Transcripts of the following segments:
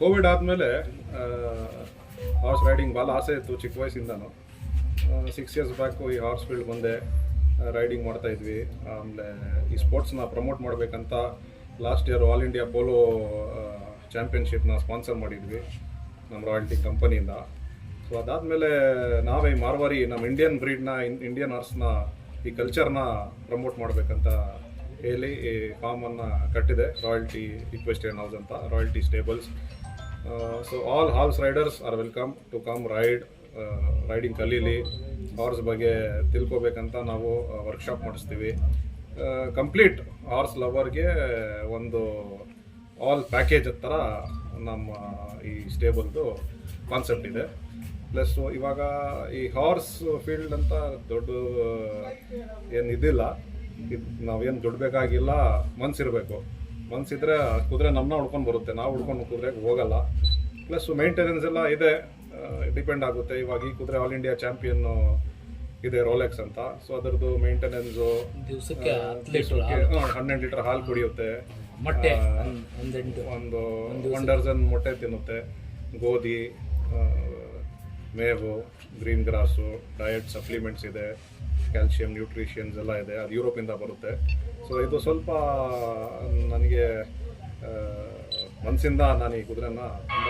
Covid ಆದಮೇಲೆ horse riding ಭಾಳ ಆಸೆ ಇತ್ತು ಚಿಕ್ಕ ವಯಸ್ಸಿಂದನು. ಸಿಕ್ಸ್ ಇಯರ್ಸ್ ಬ್ಯಾಕು ಈ ಹಾರ್ಸ್ ಫೀಲ್ಡ್ ಬಂದೆ ರೈಡಿಂಗ್ ಮಾಡ್ತಾಯಿದ್ವಿ ಆಮೇಲೆ ಈ ಸ್ಪೋರ್ಟ್ಸ್ನ ಪ್ರಮೋಟ್ ಮಾಡಬೇಕಂತ last year all India polo ಚಾಂಪಿಯನ್ಶಿಪ್ನ sponsor ಮಾಡಿದ್ವಿ, ನಮ್ಮ ರಾಯಲ್ಟಿ ಕಂಪನಿಯಿಂದ ಸೊ ಅದಾದಮೇಲೆ ನಾವೇ ಮಾರ್ವಾರಿ ನಮ್ಮ ಇಂಡಿಯನ್ ಬ್ರೀಡ್ನ ಇಂಡಿಯನ್ ಹಾರ್ಸ್ನ ಈ ಕಲ್ಚರ್ನ ಪ್ರಮೋಟ್ ಮಾಡಬೇಕಂತ ಹೇಳಿ, ಈ ಫಾರ್ಮನ್ನು ಕಟ್ಟಿದೆ ರಾಯಲ್ಟಿ ಇಕ್ವೆಸ್ಟಿಯನ್ ಹೌಸ್ ಅಂತ royalty stables so all horse riders are welcome to come ride riding ಕಲೀಲಿ. Horse ಬಗ್ಗೆ ತಿಳ್ಕೊಬೇಕಂತ ನಾವು ವರ್ಕ್ಶಾಪ್ ಮಾಡಿಸ್ತೀವಿ. ಕಂಪ್ಲೀಟ್ ಹಾರ್ಸ್ ಲವರ್ಗೆ ಒಂದು ಆಲ್ ಪ್ಯಾಕೇಜ್ ಥರ ನಮ್ಮ, ಈ ಸ್ಟೇಬಲ್ದು ಕಾನ್ಸೆಪ್ಟ್ ಇದೆ. ಪ್ಲಸ್ ಇವಾಗ ಈ ಹಾರ್ಸ್ ಫೀಲ್ಡ್ ಅಂತ ದೊಡ್ಡ ಏನು ಇದಿಲ್ಲ. ಇದ್ ನಾವೇನು ದುಡ್ಬೇಕಾಗಿಲ್ಲ ಮನ್ಸಿರಬೇಕು ಮನ್ಸಿದ್ರೆ ಕುದುರೆ ನಮ್ಮನ್ನ ಹುಡ್ಕೊಂಡು ಬರುತ್ತೆ ನಾವು ಹುಡ್ಕೊಂಡು ಕುದುರೆಗೆ ಹೋಗಲ್ಲ. ಪ್ಲಸ್ ಮೇಂಟೆನೆನ್ಸ್ ಎಲ್ಲ ಇದೆ ಡಿಪೆಂಡ್ ಆಗುತ್ತೆ. ಇವಾಗ ಈ ಕುದುರೆ ಆಲ್ ಇಂಡಿಯಾ ಚಾಂಪಿಯನ್ ಇದೆ ರೋಲೆಕ್ಸ್ ಅಂತ. ಸೊ ಅದರದ್ದು ಮೇಂಟೆನೆನ್ಸು ದಿವಸಕ್ಕೆ ಹನ್ನೆರಡು ಲೀಟರ್ ಹಾಲು ಕುಡಿಯುತ್ತೆ. ಮೊಟ್ಟೆ ಒಂದ್- ಒನ್ ಡರ್ಜನ್ ಮೊಟ್ಟೆ ತಿನ್ನುತ್ತೆ. ಗೋಧಿ ಮೇವು ಗ್ರೀನ್ ಗ್ರಾಸು ಡಯಟ್ ಸಪ್ಲಿಮೆಂಟ್ಸ್ ಇದೆ. ಕ್ಯಾಲ್ಶಿಯಂ ನ್ಯೂಟ್ರಿಷನ್ಸ್ ಎಲ್ಲ ಇದೆ. ಅದು ಯುರೋಪಿಂದ ಬರುತ್ತೆ. ಸೊ ಇದು ಸ್ವಲ್ಪ, ನನಗೆ ಮನಸ್ಸಿಂದ ನಾನು ಈ ಕುದುರೆನ ತುಂಬ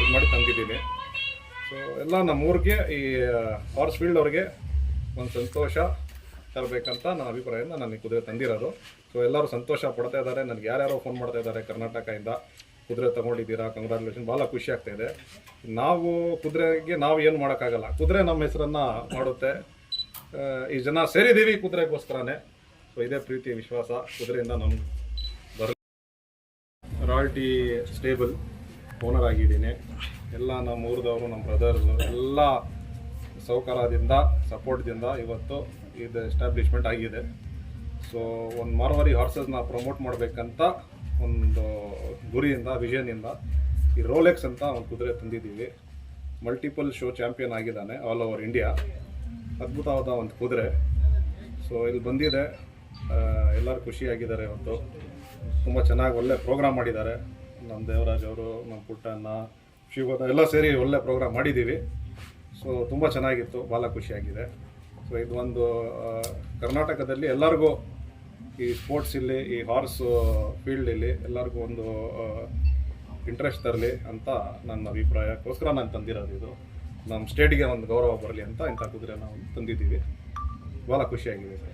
ಇದು ಮಾಡಿ ತಂದಿದ್ದೀನಿ. ಸೊ ಎಲ್ಲ ನಮ್ಮೂರಿಗೆ ಈ ಹಾರ್ಸ್ ಫೀಲ್ಡ್ ಅವ್ರಿಗೆ ಒಂದು ಸಂತೋಷ ತರಬೇಕಂತ ನನ್ನ ಅಭಿಪ್ರಾಯನ ನಾನು ಈ ಕುದುರೆ ತಂದಿರೋದು. ಸೊ ಎಲ್ಲರೂ ಸಂತೋಷ ಪಡ್ತಾ ಇದ್ದಾರೆ. ನನಗೆ ಯಾರ್ಯಾರೋ ಫೋನ್ ಮಾಡ್ತಾ ಇದ್ದಾರೆ ಕರ್ನಾಟಕದಿಂದ. ಕುದುರೆ ತೊಗೊಂಡಿದ್ದೀರಾ? ಕಂಗ್ರಾಚುಲೇಷನ್ ಭಾಳ ಖುಷಿ ಆಗ್ತಾ ಇದೆ. ನಾವು ಕುದುರೆಗೆ ನಾವು ಏನು ಮಾಡೋಕ್ಕಾಗಲ್ಲ. ಕುದುರೆ ನಮ್ಮ ಹೆಸರನ್ನು ಮಾಡುತ್ತೆ. ಈ ಜನ ಸೇರಿದ್ದೀವಿ ಕುದುರೆಗೋಸ್ಕರನೇ ಸೊ ಇದೇ ಪ್ರೀತಿ, ವಿಶ್ವಾಸ, ಕುದುರೆಯಿಂದ ನಮ್ಗೆ ಬರ ರಾಯಲ್ಟಿ ಸ್ಟೇಬಲ್ ಓನರ್ ಆಗಿದ್ದೀನಿ. ಎಲ್ಲ ನಮ್ಮ ಊರದವರು, ನಮ್ಮ ಬ್ರದರ್ಸ್ ಎಲ್ಲ ಸೌಕರ್ಯದಿಂದ ಸಪೋರ್ಟ್ದಿಂದ ಇವತ್ತು ಇದು ಎಸ್ಟಾಬ್ಲಿಷ್ಮೆಂಟ್ ಆಗಿದೆ. ಸೊ ಒಂದು ಮಾರ್ವರಿ ಹಾರ್ಸಸ್ನ ಪ್ರಮೋಟ್ ಮಾಡಬೇಕಂತ ಒಂದು ಗುರಿಯಿಂದ ವಿಷನಿಂದ ಈ ರೋಲೆಕ್ಸ್ ಅಂತ ಒಂದು ಕುದುರೆ ತಂದಿದ್ದೀವಿ. ಮಲ್ಟಿಪಲ್ ಶೋ ಚಾಂಪಿಯನ್ ಆಗಿದ್ದಾನೆ ಆಲ್ ಓವರ್ ಇಂಡಿಯಾ ಅದ್ಭುತವಾದ ಒಂದು ಕುದುರೆ. ಸೊ ಇಲ್ಲಿ ಬಂದಿದೆ. ಎಲ್ಲರೂ ಖುಷಿಯಾಗಿದ್ದಾರೆ ಇವತ್ತು ತುಂಬ ಚೆನ್ನಾಗಿ ಒಳ್ಳೆ ಪ್ರೋಗ್ರಾಮ್ ಮಾಡಿದ್ದಾರೆ. ನಮ್ಮ ದೇವರಾಜ್ ಅವರು ನಮ್ಮ ಪುಟ್ಟಣ್ಣ ಶಿವಗೋದ ಎಲ್ಲ ಸೇರಿ ಒಳ್ಳೆ ಪ್ರೋಗ್ರಾಮ್ ಮಾಡಿದ್ದೀವಿ ಸೊ ತುಂಬ ಚೆನ್ನಾಗಿತ್ತು. ಭಾಳ ಖುಷಿಯಾಗಿದೆ. ಸೊ ಇದು ಒಂದು ಕರ್ನಾಟಕದಲ್ಲಿ ಎಲ್ಲರಿಗೂ ಈ ಸ್ಪೋರ್ಟ್ಸ್ ಇಲ್ಲಿ, ಈ ಹಾರ್ಸ್ ಫೀಲ್ಡ್ ಇಲ್ಲಿ ಎಲ್ಲರಿಗೂ ಒಂದು ಇಂಟ್ರೆಸ್ಟ್ ತರಲಿ ಅಂತ ನನ್ನ ಅಭಿಪ್ರಾಯಕ್ಕೋಸ್ಕರ ನಾನು ತಂದಿರೋದು ಇದು. ನಮ್ಮ ಸ್ಟೇಟಿಗೆ ಒಂದು ಗೌರವ ಬರಲಿ ಅಂತ ಇಂಥ ಕುದುರೆ ನಾವು ತಂದಿದ್ದೀವಿ. ಭಾಳ ಖುಷಿಯಾಗಿದೆ ಸರ್.